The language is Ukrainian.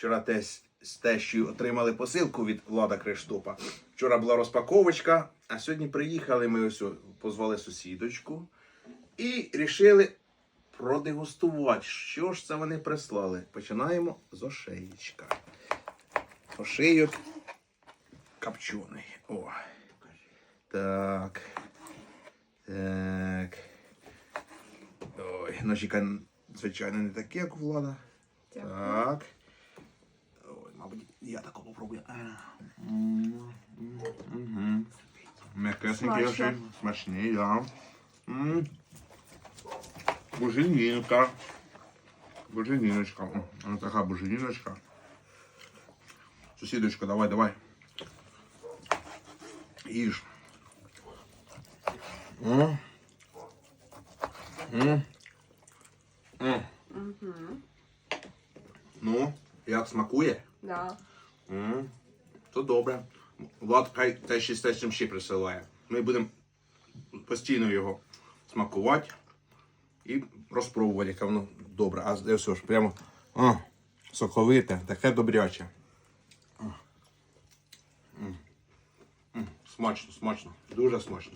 Вчора тесть з тещою отримали посилку від Влада Криштопа. Вчора була розпаковочка, а сьогодні приїхали ми ось позвали сусідочку і рішили продегустувати, що ж це вони прислали. Починаємо з ошеєчка. Ошейок копчений. О. Так. Так. Ой, ножика, звичайно, не такі, як у Влада. Так. Ой, мабуть, я тако попробую. А, м, м, мгм. М'якесенький Смачно. ошей. Смачний, да. М. Буженінка. Буженіночка. О, Вона така буженіночка. Сусідочка, давай, давай. Їж. О. М. М. Ну, Як смакує? Да. М, То добре. Влад хай те ще з течним ще присилає. Ми будемо постійно його смакувати і розпробувати, яке воно добре. А де все ж прямо а, соковите, таке добряче. А. М. М, Смачно, смачно, дуже смачно.